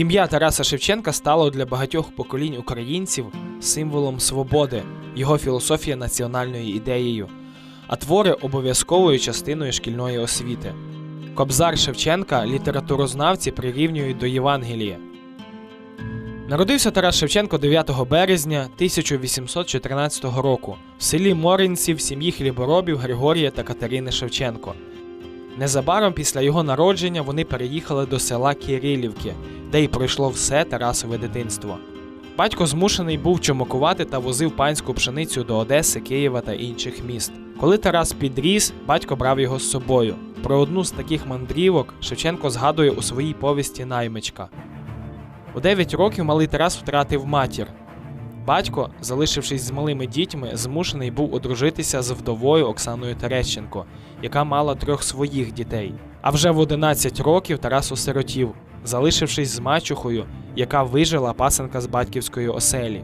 Ім'я Тараса Шевченка стало для багатьох поколінь українців символом свободи, його філософія національною ідеєю, а твори обов'язковою частиною шкільної освіти. Кобзар Шевченка літературознавці прирівнюють до Євангелія. Народився Тарас Шевченко 9 березня 1814 року в селі Моринці в сім'ї хліборобів Григорія та Катерини Шевченко. Незабаром після його народження вони переїхали до села Кирилівки, де й пройшло все Тарасове дитинство. Батько змушений був чомокувати та возив панську пшеницю до Одеси, Києва та інших міст. Коли Тарас підріс, батько брав його з собою. Про одну з таких мандрівок Шевченко згадує у своїй повісті Наймичка. У 9 років малий Тарас втратив матір. Батько, залишившись з малими дітьми, змушений був одружитися з вдовою Оксаною Терещенко, яка мала трьох своїх дітей. А вже в 11 років Тарас осиротів, залишившись з мачухою, яка вижила пасенка з батьківської оселі.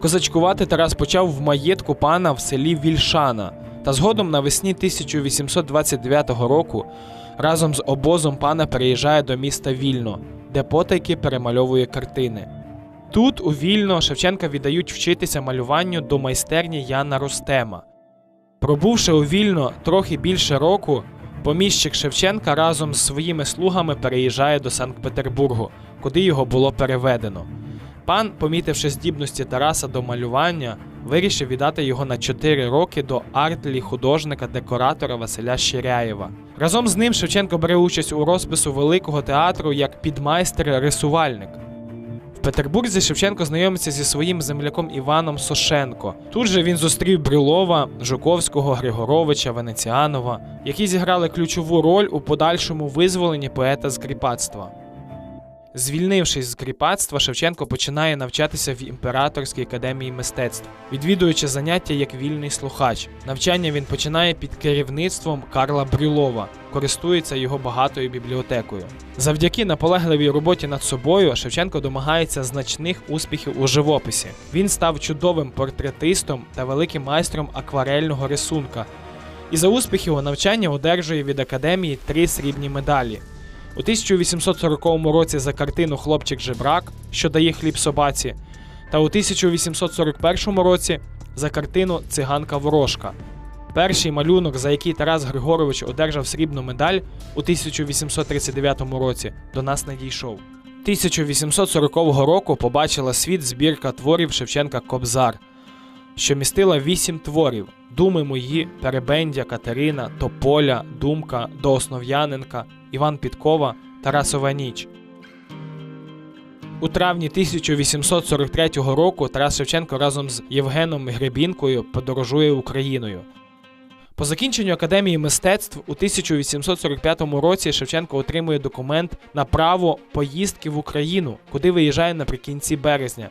Козачкувати Тарас почав в маєтку пана в селі Вільшана, та згодом навесні 1829 року разом з обозом пана переїжджає до міста Вільно, де потайки перемальовує картини. Тут, у Вільно, Шевченка віддають вчитися малюванню до майстерні Яна Ростема. Пробувши у Вільно трохи більше року, поміщик Шевченка разом з своїми слугами переїжджає до Санкт-Петербургу, куди його було переведено. Пан, помітивши здібності Тараса до малювання, вирішив віддати його на 4 роки до артлі художника-декоратора Василя Щиряєва. Разом з ним Шевченко бере участь у розпису Великого театру як підмайстер-рисувальник. Петербурзі Шевченко знайомиться зі своїм земляком Іваном Сошенко. Тут же він зустрів Брюлова, Жуковського, Григоровича, Венеціанова, які зіграли ключову роль у подальшому визволенні поета з кріпацтва. Звільнившись з кріпацтва, Шевченко починає навчатися в імператорській академії мистецтв, відвідуючи заняття як вільний слухач. Навчання він починає під керівництвом Карла Брюлова, користується його багатою бібліотекою. Завдяки наполегливій роботі над собою Шевченко домагається значних успіхів у живописі. Він став чудовим портретистом та великим майстром акварельного рисунка. І за успіхи у навчання одержує від академії три срібні медалі. У 1840 році за картину Хлопчик жебрак, що дає хліб собаці, та у 1841 році за картину Циганка Ворожка. Перший малюнок, за який Тарас Григорович одержав срібну медаль у 1839 році, до нас не дійшов. 1840 року побачила світ збірка творів Шевченка Кобзар, що містила вісім творів: Думи мої, Перебендя, Катерина, Тополя, Думка, До Основ'яненка, Іван Підкова, Тарасова ніч. У травні 1843 року Тарас Шевченко разом з Євгеном Гребінкою подорожує Україною. По закінченню Академії мистецтв у 1845 році Шевченко отримує документ на право поїздки в Україну, куди виїжджає наприкінці березня.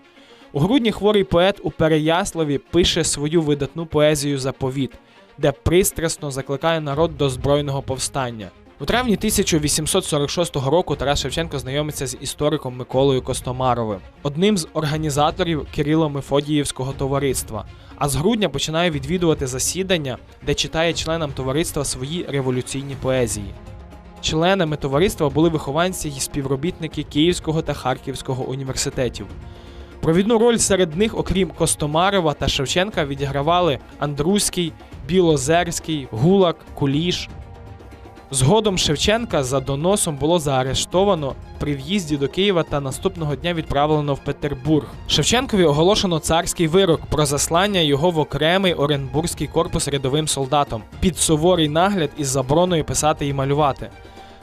У грудні хворий поет у Переяславі пише свою видатну поезію Заповіт, де пристрасно закликає народ до збройного повстання. У травні 1846 року Тарас Шевченко знайомиться з істориком Миколою Костомаровим, одним з організаторів Кирило-Мефодіївського товариства. А з грудня починає відвідувати засідання, де читає членам товариства свої революційні поезії. Членами товариства були вихованці і співробітники Київського та Харківського університетів. Провідну роль серед них, окрім Костомарова та Шевченка, відігравали Андруський, Білозерський, Гулак, Куліш. Згодом Шевченка за доносом було заарештовано при в'їзді до Києва та наступного дня відправлено в Петербург. Шевченкові оголошено царський вирок про заслання його в окремий Оренбурзький корпус рядовим солдатом під суворий нагляд із забороною писати і малювати.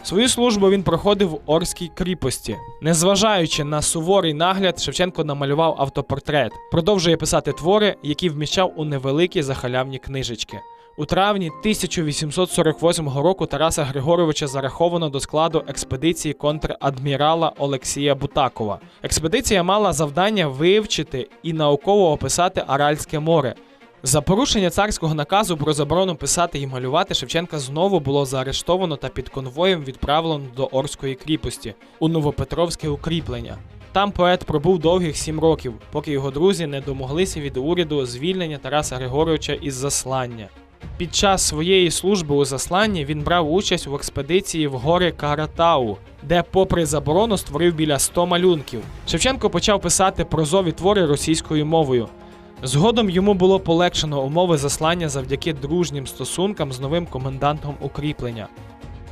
Свою службу він проходив в Орській кріпості. Незважаючи на суворий нагляд, Шевченко намалював автопортрет, продовжує писати твори, які вміщав у невеликі захалявні книжечки. У травні 1848 року Тараса Григоровича зараховано до складу експедиції контрадмірала Олексія Бутакова. Експедиція мала завдання вивчити і науково описати Аральське море. За порушення царського наказу про заборону писати і малювати Шевченка знову було заарештовано та під конвоєм відправлено до Орської кріпості у Новопетровське укріплення. Там поет пробув довгих сім років, поки його друзі не домоглися від уряду звільнення Тараса Григоровича із заслання. Під час своєї служби у засланні він брав участь в експедиції в гори Каратау, де, попри заборону, створив біля 100 малюнків. Шевченко почав писати прозові твори російською мовою. Згодом йому було полегшено умови заслання завдяки дружнім стосункам з новим комендантом укріплення.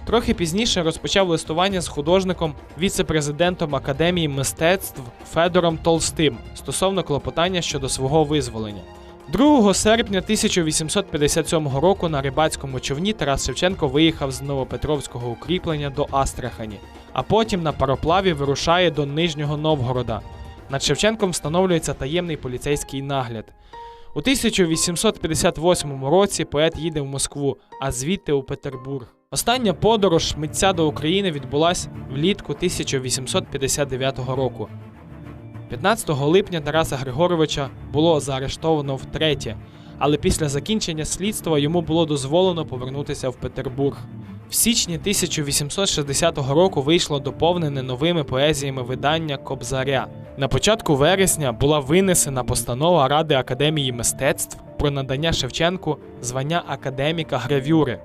Трохи пізніше розпочав листування з художником, віце-президентом Академії мистецтв Федором Толстим стосовно клопотання щодо свого визволення. 2 серпня 1857 року на рибацькому човні Тарас Шевченко виїхав з Новопетровського укріплення до Астрахані, а потім на пароплаві вирушає до Нижнього Новгорода. Над Шевченком встановлюється таємний поліцейський нагляд. У 1858 році поет їде в Москву, а звідти у Петербург. Остання подорож митця до України відбулась влітку 1859 року. 15 липня Тараса Григоровича було заарештовано втретє, але після закінчення слідства йому було дозволено повернутися в Петербург. В січні 1860 року вийшло доповнене новими поезіями видання Кобзаря. На початку вересня була винесена постанова Ради Академії мистецтв про надання Шевченку звання академіка гравюри.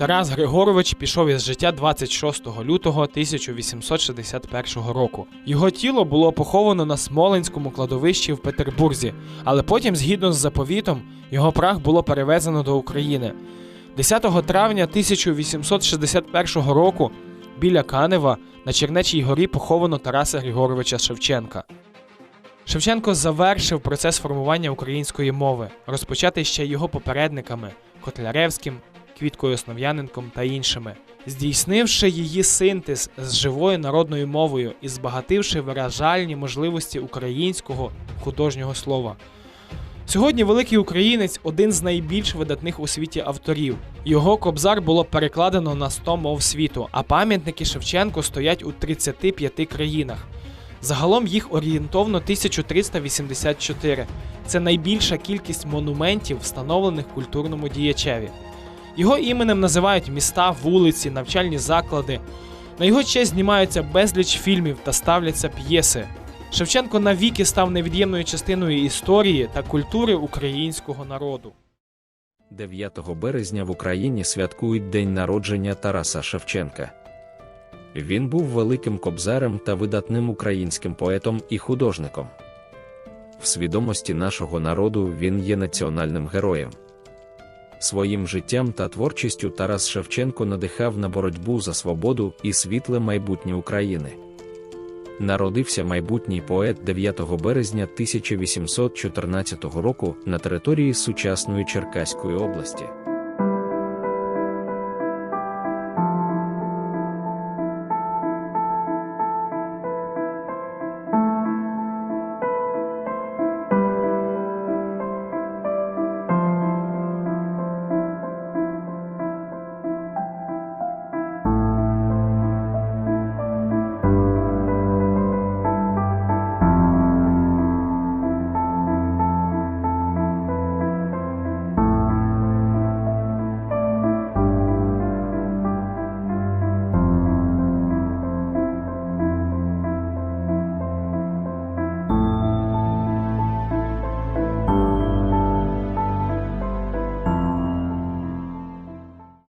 Тарас Григорович пішов із життя 26 лютого 1861 року. Його тіло було поховано на Смоленському кладовищі в Петербурзі, але потім, згідно з заповітом, його прах було перевезено до України. 10 травня 1861 року біля Канева на Чернечій горі поховано Тараса Григоровича Шевченка. Шевченко завершив процес формування української мови, розпочатий ще його попередниками Котляревським, Квіткою Основ'яненком та іншими, здійснивши її синтез з живою народною мовою і збагативши виражальні можливості українського художнього слова. Сьогодні великий українець один з найбільш видатних у світі авторів. Його кобзар було перекладено на 100 мов світу, а пам'ятники Шевченко стоять у 35 країнах. Загалом їх орієнтовно 1384. Це найбільша кількість монументів, встановлених культурному діячеві. Його іменем називають міста, вулиці, навчальні заклади. На його честь знімаються безліч фільмів та ставляться п'єси. Шевченко навіки став невід'ємною частиною історії та культури українського народу. 9 березня в Україні святкують День народження Тараса Шевченка. Він був великим кобзарем та видатним українським поетом і художником. В свідомості нашого народу він є національним героєм. Своїм життям та творчістю Тарас Шевченко надихав на боротьбу за свободу і світле майбутнє України. Народився майбутній поет 9 березня 1814 року на території сучасної Черкаської області.